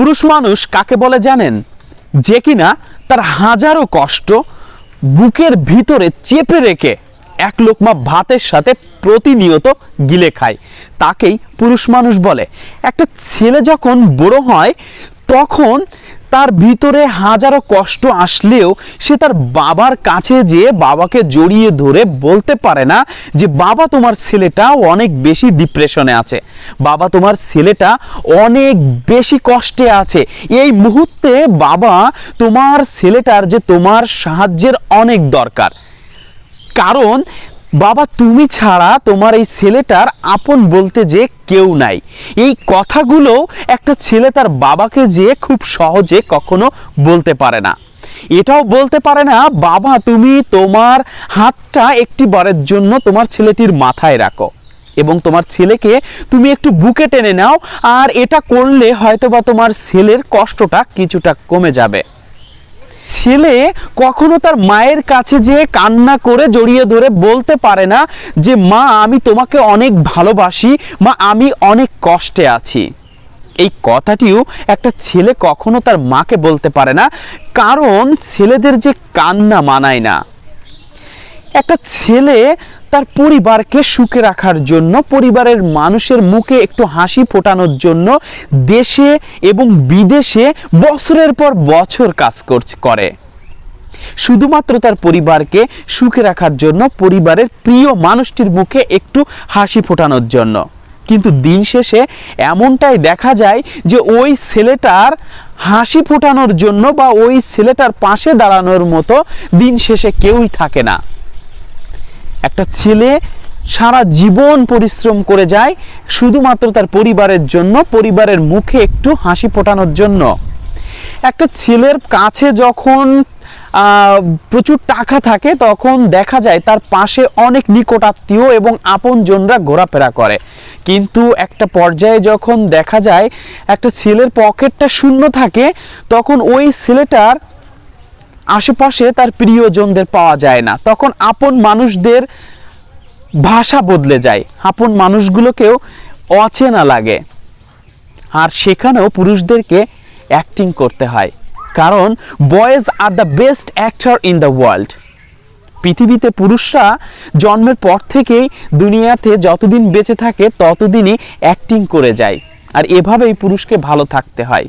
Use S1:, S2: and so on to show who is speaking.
S1: পুরুষ মানুষ কাকে বলে জানেন? যে কিনা তার হাজারো কষ্ট বুকের ভিতরে চেপে রেখে এক লোকমা ভাতের সাথে প্রতিনিয়ত গিলে খায়। তাকেই পুরুষ মানুষ বলে। একটা ছেলে যখন বড় হয়, তখন তার ভিতরে হাজারো কষ্ট আসলেও সে তার বাবার কাছে যেয়ে বাবাকে জড়িয়ে ধরে বলতে পারে না যে, বাবা, তোমার ছেলেটা অনেক বেশি ডিপ্রেশনে আছে। বাবা, তোমার ছেলেটা অনেক বেশি কষ্টে আছে। এই মুহূর্তে বাবা তোমার ছেলেটার যে তোমার সাহায্যের অনেক দরকার। কারণ বাবা, তুমি ছাড়া তোমার এই ছেলেটার আপন বলতে যে কেউ নাই। এই কথাগুলো একটা ছেলে তার বাবাকে যে খুব সহজে কখনো বলতে পারে না। এটাও বলতে পারে না, বাবা, তুমি তোমার হাতটা একটি বারের জন্য তোমার ছেলেটির মাথায় রাখো এবং তোমার ছেলেকে তুমি একটু বুকে টেনে নাও, আর এটা করলে হয়তোবা তোমার ছেলের কষ্টটা কিছুটা কমে যাবে। ছেলে কখনো তার মায়ের কাছে যে কান্না করে জড়িয়ে ধরে বলতে পারে না যে, মা, আমি তোমাকে অনেক ভালোবাসি। মা, আমি অনেক কষ্টে আছি। এই কথাটিও একটা ছেলে কখনো তার মাকে বলতে পারে না, কারণ ছেলেদের যে কান্না মানায় না। একটা ছেলে তার পরিবারকে সুখে রাখার জন্য, পরিবারের মানুষের মুখে একটু হাসি ফোটানোর জন্য দেশে এবং বিদেশে বছরের পর বছর কাজ করে। শুধুমাত্র তার পরিবারকে সুখে রাখার জন্য, পরিবারের প্রিয় মানুষটির মুখে একটু হাসি ফোটানোর জন্য। কিন্তু দিন শেষে এমনটাই দেখা যায় যে ওই ছেলেটার হাসি ফোটানোর জন্য বা ওই ছেলেটার পাশে দাঁড়ানোর মতো দিন শেষে কেউই থাকে না। একটা ছেলে সারা জীবন পরিশ্রম করে যায়, শুধুমাত্র তার পরিবারের জন্য, পরিবারের মুখে একটু হাসি ফোটানোর জন্য। একটা ছেলের কাছে যখন প্রচুর টাকা থাকে, তখন দেখা যায় তার পাশে অনেক নিকটাত্মীয় এবং আপনজনরা ঘোরাফেরা করে। কিন্তু একটা পর্যায়ে যখন দেখা যায়, একটা ছেলের পকেটটা শূন্য থাকে, তখন ওই ছেলেটার আশেপাশে তার প্রিয়জনদের পাওয়া যায় না। তখন আপন মানুষদের ভাষা বদলে যায়। আপন মানুষগুলোকেও অচেনা লাগে। আর সেখানেও পুরুষদেরকে অ্যাক্টিং করতে হয়। কারণ boys are the best actor in the world পৃথিবীতে পুরুষরা জন্মের পর থেকেই দুনিয়াতে যতদিন বেঁচে থাকে, ততদিনই অ্যাক্টিং করে যায়। আর এভাবেই পুরুষকে ভালো থাকতে হয়।